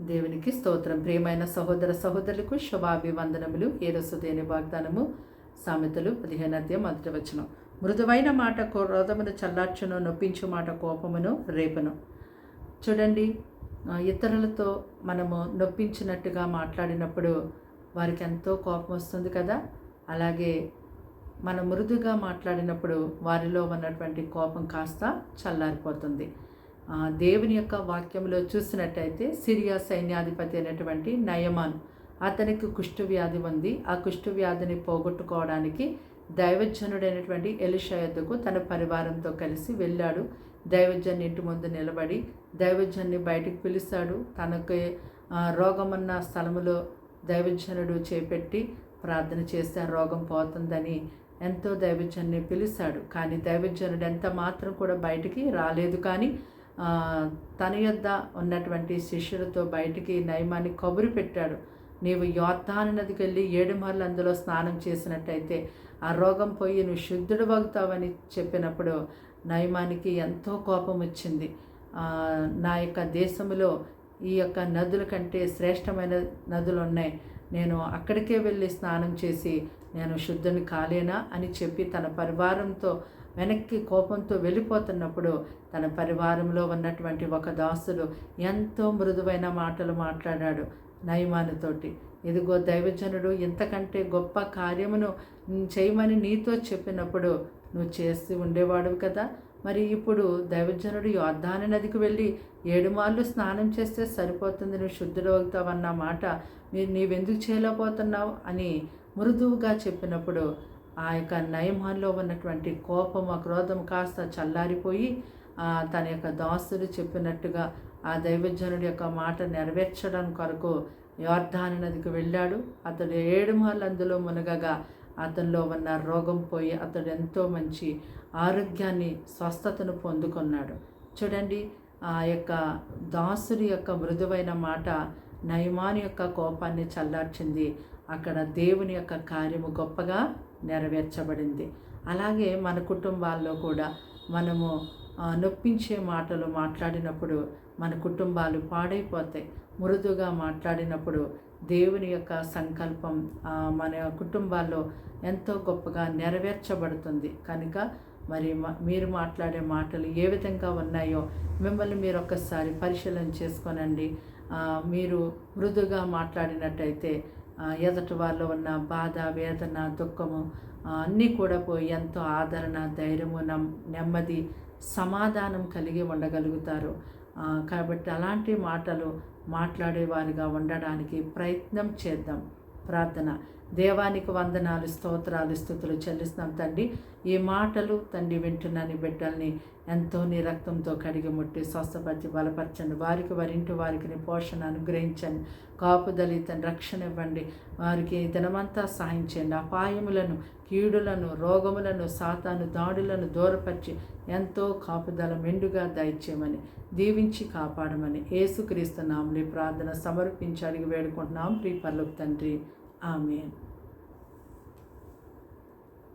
దేవునికి స్తోత్రం. ప్రియమైన సహోదర సహోదరులకు శుభాభివందనములు. ఏరసుదేని వాగ్దానము సామెతలు పదిహేను అధ్యాయం మొదటి మృదువైన మాట క్రోధమును చల్లార్చును నొప్పించు మాట కోపమును రేపను. చూడండి ఇతరులతో మనము నొప్పించినట్టుగా మాట్లాడినప్పుడు వారికి ఎంతో కోపం వస్తుంది కదా? అలాగే మనం మృదుగా మాట్లాడినప్పుడు వారిలో ఉన్నటువంటి కోపం కాస్త చల్లారిపోతుంది. దేవుని యొక్క వాక్యంలో చూసినట్టయితే సిరియా సైన్యాధిపతి అయినటువంటి నయమాన్ అతనికి కుష్ఠవ్యాధి ఉంది. ఆ కుష్ఠవ్యాధిని పోగొట్టుకోవడానికి దైవజనుడైనటువంటి ఎలిషాయద్దకు తన పరివారంతో కలిసి వెళ్ళాడు. దైవజన్ ఇంటి ముందు నిలబడి దైవజన్ని బయటికి పిలిచాడు. తనకి ఆ, రోగమున్న స్థలములో దైవజనుడు చేపెట్టి ప్రార్థన చేస్తే ఆ రోగం పోతుందని ఎంతో దైవజన్ని పిలిచాడు. కానీ దైవజనుడు ఎంత మాత్రం కూడా బయటికి రాలేదు. కానీ తన యొద్ద ఉన్నటువంటి శిష్యులతో బయటికి నయమాన్ని కబురు పెట్టాడు. నీవు యోత్తాను నదికి వెళ్ళి ఏడు మార్లు అందులో స్నానం చేసినట్టయితే ఆ రోగం పోయి నువ్వు శుద్ధుడు వగుతావని చెప్పినప్పుడు నయమానికి ఎంతో కోపం వచ్చింది. నా యొక్క దేశంలో ఈ యొక్క నదుల కంటే శ్రేష్టమైన నదులు ఉన్నాయి. నేను అక్కడికే వెళ్ళి స్నానం చేసి నేను శుద్ధుని కాలేనా అని చెప్పి తన పరివారంతో వెనక్కి కోపంతో వెళ్ళిపోతున్నప్పుడు తన పరివారంలో ఉన్నటువంటి ఒక దాసుడు ఎంతో మృదువైన మాటలు మాట్లాడాడు నయమానుతోటి. ఇదిగో దైవజనుడు ఇంతకంటే గొప్ప కార్యమును చేయమని నీతో చెప్పినప్పుడు నువ్వు చేసి ఉండేవాడు కదా. మరి ఇప్పుడు దైవజనుడు యోద్ధాని నదికి వెళ్ళి ఏడు మార్లు స్నానం చేస్తే సరిపోతుంది నువ్వు శుద్ధుడు అవుతావన్న మాట మీరు నీవెందుకు చేయలేకపోతున్నావు? అని మృదువుగా చెప్పినప్పుడు ఆ యొక్క నయమాన్లో ఉన్నటువంటి కోపం ఆ క్రోధం కాస్త చల్లారిపోయి తన యొక్క దాసులు చెప్పినట్టుగా ఆ దైవజనుడి యొక్క మాట నెరవేర్చడం కొరకు యోర్ధాని నదికి వెళ్ళాడు. అతడు ఏడు మార్లు అందులో మునగగా అతనిలో ఉన్న రోగం పోయి అతడు ఎంతో మంచి ఆరోగ్యాన్ని స్వస్థతను పొందుకున్నాడు. చూడండి ఆ యొక్క దాసుడి యొక్క మృదువైన మాట నయమాని యొక్క కోపాన్ని చల్లార్చింది. అక్కడ దేవుని యొక్క కార్యము గొప్పగా నెరవేర్చబడింది. అలాగే మన కుటుంబాల్లో కూడా మనము నొప్పించే మాటలు మాట్లాడినప్పుడు మన కుటుంబాలు పాడైపోతాయి. మృదుగా మాట్లాడినప్పుడు దేవుని యొక్క సంకల్పం మన కుటుంబాల్లో ఎంతో గొప్పగా నెరవేర్చబడుతుంది. కనుక మరి మీరు మాట్లాడే మాటలు ఏ విధంగా ఉన్నాయో మిమ్మల్ని మీరు ఒక్కసారి పరిశీలన చేసుకోనండి. మీరు మృదుగా మాట్లాడినట్టయితే ఎదుటి వారిలో ఉన్న బాధ వేదన దుఃఖము అన్నీ కూడా పోయి ఎంతో ఆదరణ ధైర్యము నమ్ నెమ్మది సమాధానం కలిగి ఉండగలుగుతారు. కాబట్టి అలాంటి మాటలు మాట్లాడేవారిగా ఉండడానికి ప్రయత్నం చేద్దాం. ప్రార్థన. దేవానికి వందనాలు స్తోత్రాలు స్థుతులు చెల్లిస్తున్నాం తండ్రి. ఈ మాటలు తండ్రి వింటున్నాని బిడ్డల్ని ఎంతో నీ రక్తంతో కడిగి ముట్టి స్వస్థపరిచి బలపరచండి. వారికి వారింటి వారికి నీ పోషణ అనుగ్రహించండి. కాపుదలి తన రక్షణ ఇవ్వండి. వారికి దినమంతా సహాయం చేయండి. అపాయములను కీడులను రోగములను సాతాను దాడులను దూరపరిచి ఎంతో కాపుదల మెండుగా దయచేయమని దీవించి కాపాడమని ఏసుక్రీస్తు నామని ప్రార్థన సమర్పించి అడిగి వేడుకుంటున్నాం. ప్రీ పర్లకు తండ్రి Amen.